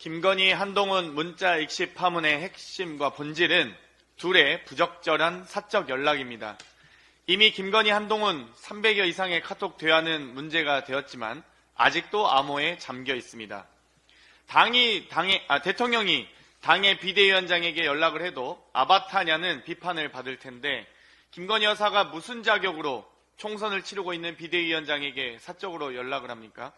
김건희 한동훈 문자 익십 파문의 핵심과 본질은 둘의 부적절한 사적 연락입니다. 이미 김건희 한동훈 300여 이상의 카톡 대화는 문제가 되었지만 아직도 암호에 잠겨 있습니다. 당이 당의 아, 대통령이 당의 비대위원장에게 연락을 해도 아바타냐는 비판을 받을 텐데 김건희 여사가 무슨 자격으로 총선을 치르고 있는 비대위원장에게 사적으로 연락을 합니까?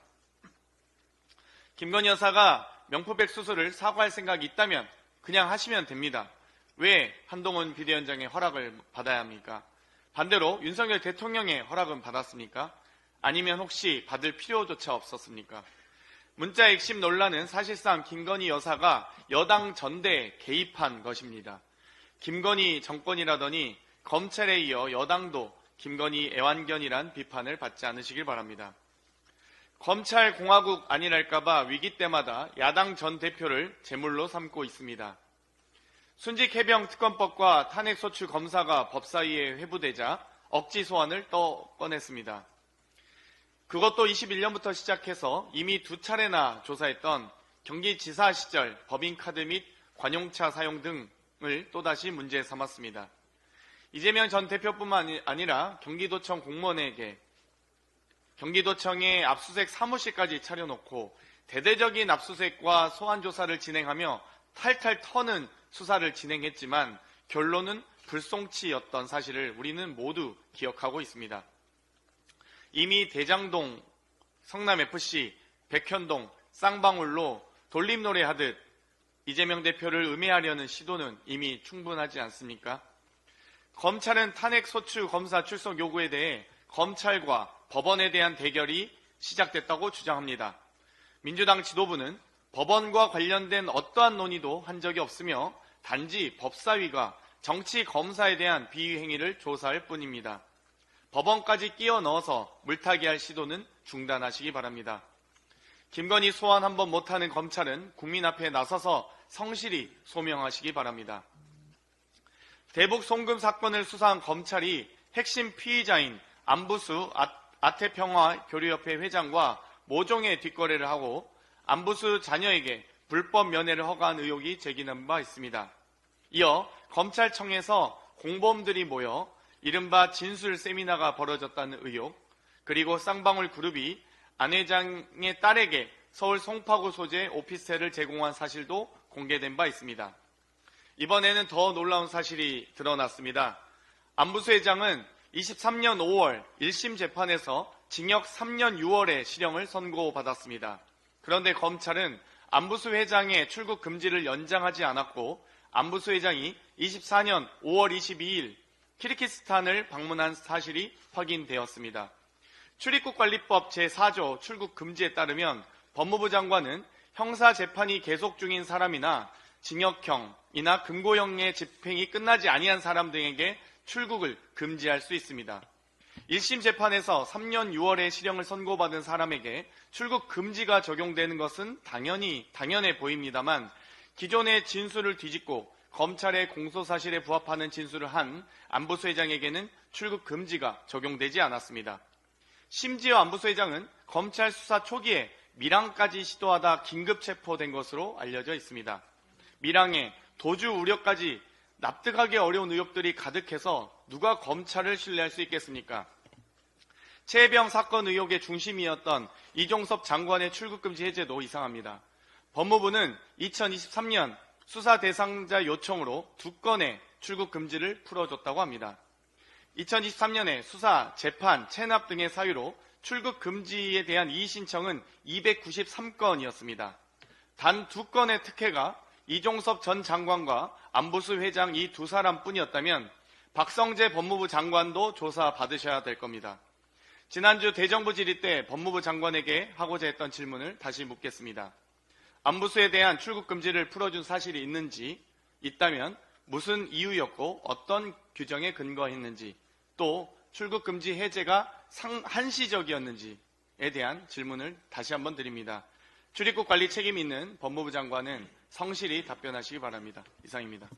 김건희 여사가 명포백 수술을 사과할 생각이 있다면 그냥 하시면 됩니다. 왜 한동훈 비대위원장의 허락을 받아야 합니까? 반대로 윤석열 대통령의 허락은 받았습니까? 아니면 혹시 받을 필요조차 없었습니까? 문자 핵심 논란은 사실상 김건희 여사가 여당 전대에 개입한 것입니다. 김건희 정권이라더니 검찰에 이어 여당도 김건희 애완견이란 비판을 받지 않으시길 바랍니다. 검찰 공화국 아니랄까봐 위기 때마다 야당 전 대표를 제물로 삼고 있습니다. 순직 해병 특검법과 탄핵 소추 검사가 법사위에 회부되자 억지 소환을 또 꺼냈습니다. 그것도 21년부터 시작해서 이미 두 차례나 조사했던 경기지사 시절 법인카드 및 관용차 사용 등을 또다시 문제 삼았습니다. 이재명 전 대표뿐만 아니라 경기도청 공무원에게 경기도청에 압수수색 사무실까지 차려놓고 대대적인 압수수색과 소환 조사를 진행하며 탈탈 터는 수사를 진행했지만 결론은 불송치였던 사실을 우리는 모두 기억하고 있습니다. 이미 대장동, 성남FC, 백현동, 쌍방울로 돌림노래 하듯 이재명 대표를 음해하려는 시도는 이미 충분하지 않습니까? 검찰은 탄핵소추 검사 출석 요구에 대해 검찰과 법원에 대한 대결이 시작됐다고 주장합니다. 민주당 지도부는 법원과 관련된 어떠한 논의도 한 적이 없으며 단지 법사위가 정치 검사에 대한 비위 행위를 조사할 뿐입니다. 법원까지 끼워 넣어서 물타기 할 시도는 중단하시기 바랍니다. 김건희 소환 한번 못하는 검찰은 국민 앞에 나서서 성실히 소명하시기 바랍니다. 대북 송금 사건을 수사한 검찰이 핵심 피의자인 안부수 아태평화 교류협회 회장과 모종의 뒷거래를 하고 안부수 자녀에게 불법 면회를 허가한 의혹이 제기된 바 있습니다. 이어 검찰청에서 공범들이 모여 이른바 진술 세미나가 벌어졌다는 의혹, 그리고 쌍방울 그룹이 안 회장의 딸에게 서울 송파구 소재 오피스텔을 제공한 사실도 공개된 바 있습니다. 이번에는 더 놀라운 사실이 드러났습니다. 안부수 회장은 23년 5월 1심 재판에서 징역 3년 6월에 실형을 선고받았습니다. 그런데 검찰은 안부수 회장의 출국 금지를 연장하지 않았고 안부수 회장이 24년 5월 22일 키르키스탄을 방문한 사실이 확인되었습니다. 출입국 관리법 제4조 출국 금지에 따르면 법무부 장관은 형사 재판이 계속 중인 사람이나 징역형이나 금고형의 집행이 끝나지 아니한 사람 등에게 출국을 금지할 수 있습니다. 1심 재판에서 3년 6월에 실형을 선고받은 사람에게 출국 금지가 적용되는 것은 당연히 당연해 보입니다만 기존의 진술을 뒤집고 검찰의 공소 사실에 부합하는 진술을 한 안보수 회장에게는 출국 금지가 적용되지 않았습니다. 심지어 안보수 회장은 검찰 수사 초기에 밀항까지 시도하다 긴급 체포된 것으로 알려져 있습니다. 밀항에 도주 우려까지 납득하기 어려운 의혹들이 가득해서 누가 검찰을 신뢰할 수 있겠습니까? 최혜병 사건 의혹의 중심이었던 이종섭 장관의 출국금지 해제도 이상합니다. 법무부는 2023년 수사 대상자 요청으로 두 건의 출국 금지를 풀어줬다고 합니다. 2023년에 수사, 재판, 체납 등의 사유로 출국 금지에 대한 이의 신청은 293건이었습니다. 단 두 건의 특혜가 이종섭 전 장관과 안보수 회장 이 두 사람뿐이었다면 박성재 법무부 장관도 조사 받으셔야 될 겁니다. 지난주 대정부 질의 때 법무부 장관에게 하고자 했던 질문을 다시 묻겠습니다. 안부수에 대한 출국 금지를 풀어준 사실이 있는지 있다면 무슨 이유였고 어떤 규정에 근거했는지 또 출국 금지 해제가 상, 한시적이었는지에 대한 질문을 다시 한번 드립니다. 출입국 관리 책임 있는 법무부 장관은 성실히 답변하시기 바랍니다. 이상입니다.